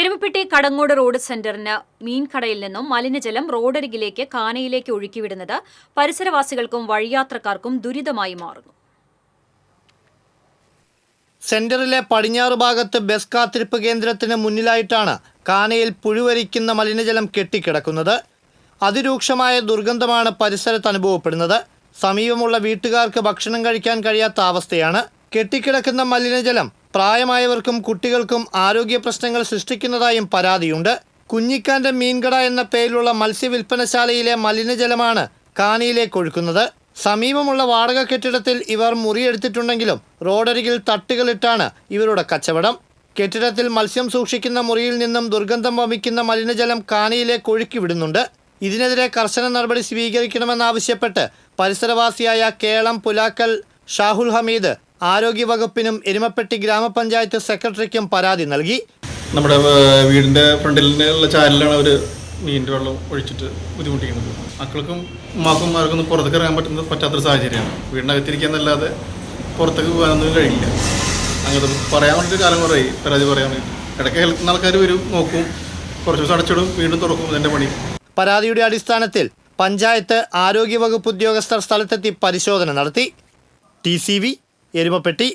Erumapetty Kadangode road സെന്ററിന് മീൻകടയിൽ നിന്നും മലിനജലം റോഡരികിലേക്ക് കാനയിലേക്ക് ഒഴുക്കിവിടുന്നത് പരിസരവാസികൾക്കും വഴിയാത്രക്കാർക്കും ദുരിതമായി മാറുന്നു. സെന്ററിലെ പടിഞ്ഞാറ് ഭാഗത്ത് ബസ് കാത്തിരിപ്പ് കേന്ദ്രത്തിന് മുന്നിലായിട്ടാണ് കാനയിൽ പുഴുവരിക്കുന്ന മലിനജലം കെട്ടിക്കിടക്കുന്നത്. അതിരൂക്ഷമായ ദുർഗന്ധമാണ് പരിസരത്ത് അനുഭവപ്പെടുന്നത്. സമീപമുള്ള വീട്ടുകാർക്ക് ഭക്ഷണം കഴിക്കാൻ കഴിയാത്ത അവസ്ഥയാണ്. കെട്ടിക്കിടക്കുന്ന മലിനജലം. പ്രായമായവർക്കും കുട്ടികൾക്കും ആരോഗ്യ പ്രശ്നങ്ങൾ സൃഷ്ടിക്കുന്നതായും പരാതിയുണ്ട്. കുഞ്ഞിക്കാന്റെ മീൻകട എന്ന പേരിലുള്ള മത്സ്യവിൽപ്പനശാലയിലെ മലിനജലമാണ് കാനിയിലേക്ക് ഒഴുക്കുന്നത് സമീപമുള്ള വാടക കെട്ടിടത്തിൽ ഇവർ മുറിയെടുത്തിട്ടുണ്ടെങ്കിലും റോഡരികിൽ തട്ടുകളിട്ടാണ് ഇവരുടെ കച്ചവടം. കെട്ടിടത്തിൽ മത്സ്യം സൂക്ഷിക്കുന്ന മുറിയിൽ നിന്നും ദുർഗന്ധം വമിക്കുന്ന മലിനജലം കാനയിലേക്ക് ഒഴുക്കി വിടുന്നുണ്ട്. ഇതിനെതിരെ കർശന നടപടി സ്വീകരിക്കണമെന്നാവശ്യപ്പെട്ട് പരിസരവാസിയായ കേളം പുലാക്കൽ ഷാഹുൽ ഹമീദ് ആരോഗ്യവകുപ്പിനും എരുമപ്പെട്ടി ഗ്രാമപഞ്ചായത്ത് സെക്രട്ടറിക്കും പരാതി നൽകി. നമ്മുടെ വീടിന്റെ വീടിന്റെ ഫ്രണ്ടിലുള്ള ചാനലിലാണ് അവർ മീനിന്റെ വെള്ളം ഒഴിച്ചിട്ട് ബുദ്ധിമുട്ടിക്കുന്നത്. മക്കൾക്കും ഉമ്മാക്കും ആർക്കൊന്നും പുറത്തേക്ക് ഇറങ്ങാൻ പറ്റുന്ന പറ്റാത്തൊരു സാഹചര്യമാണ്. വീടിനകത്തിരിക്കാന്നല്ലാതെ പുറത്തേക്ക് പോകാനൊന്നും കഴിയില്ല. അങ്ങനെ പറയാൻ വേണ്ടിയിട്ട് കാലം കുറേ പരാതി പറയാൻ വേണ്ടി. ഇടയ്ക്ക് ഹെൽത്ത് ആൾക്കാർ വരും നോക്കും. കുറച്ച് ദിവസം അടച്ചിടും വീണ്ടും തുറക്കും ഇതിന്റെ പണി. പരാതിയുടെ അടിസ്ഥാനത്തിൽ പഞ്ചായത്ത് ആരോഗ്യവകുപ്പ് ഉദ്യോഗസ്ഥർ സ്ഥലത്തെത്തി പരിശോധന നടത്തി. T C V Erumapetty